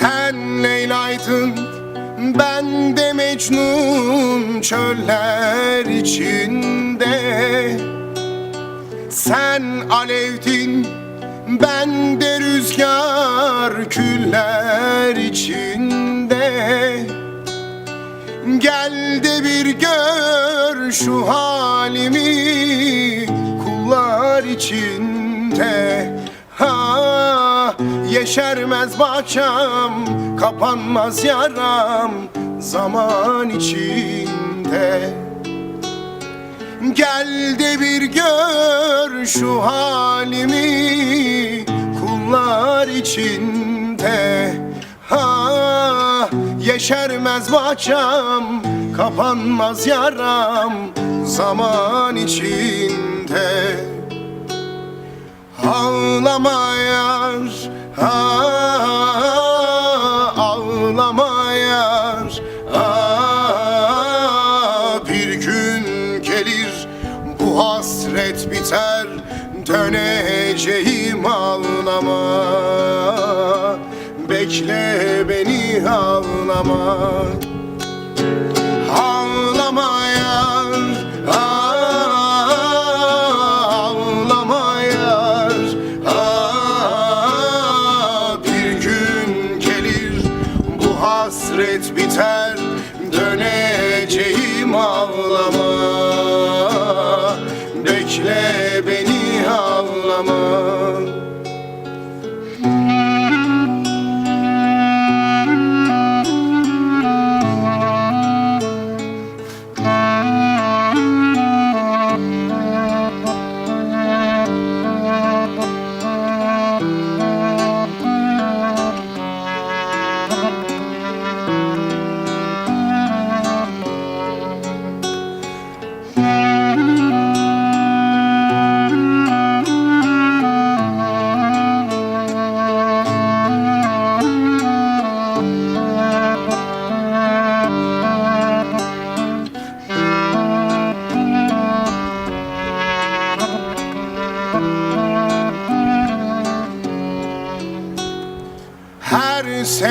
Sen Leyla'ydın ben de Mecnun çöller içinde. Sen alevdin ben de rüzgar küller içinde. Gel de bir gör şu halimi kullar içinde. Ha yeşermez bahçem kapanmaz yaram zaman içinde. Gel de bir gör şu halimi kullar içinde. Ha yeşermez bahçem kapanmaz yaram zaman içinde. Ağlama yar ah, Ağlama ah, Bir gün gelir bu hasret biter Döneceğim ağlama. Bekle beni Ağlama hasret biter Döneceğim ağlama Bekle beni ağlama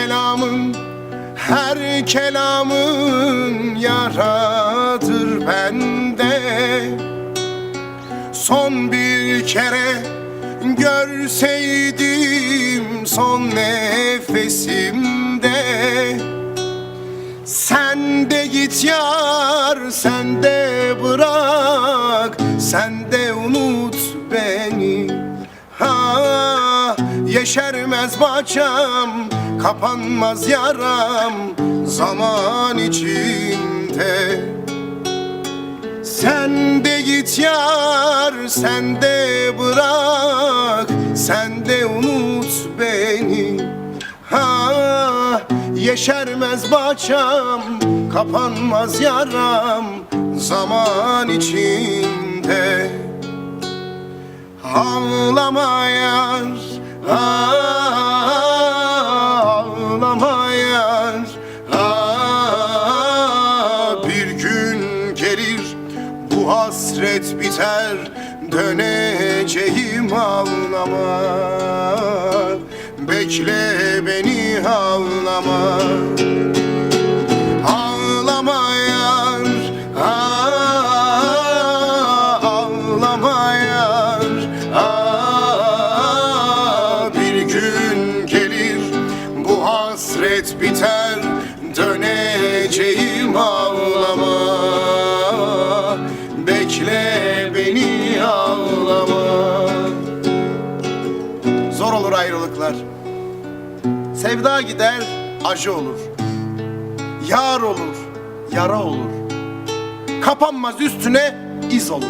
Her selamın, her kelamın yaradır bende. Son bir kere görseydim son nefesimde. Sen de git yar, sen de bırak, sen de unut beni. Ha, yeşermez bahçem, kapanmaz yaram zaman içinde. Sen de git yar, sen de bırak, sen de unut beni. Ha, yeşermez bahçem, kapanmaz yaram zaman içinde. Ağlama yar, ah, biter Döneceğim ağlama. Bekle beni ağlama Sevda gider acı olur Yar olur, yara olur. Kapanmaz üstüne iz olur.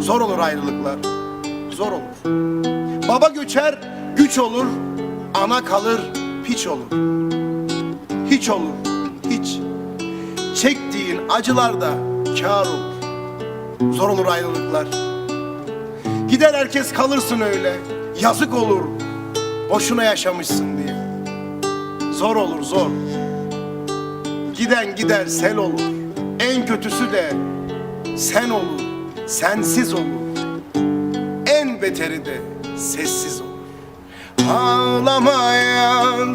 Zor olur ayrılıklar, zor olur. Baba göçer, güç olur. Ana kalır, piç olur. Hiç olur, hiç. Çektiğin acılarda kâr olur. Zor olur ayrılıklar. Gider herkes kalırsın öyle. Yazık olur. Boşuna yaşamışsın diye. Zor olur, zor. Giden gider sel olur. En kötüsü de sen olur. Sensiz olur. beteri de sessiz olur Ağlama yar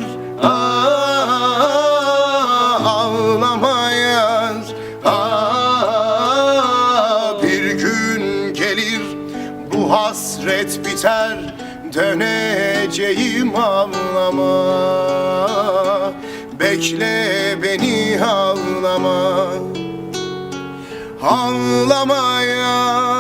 ah, Ağlama yar ah, Bir gün gelir bu hasret biter Döneceğim ağlama Bekle beni ağlama Ağlama yar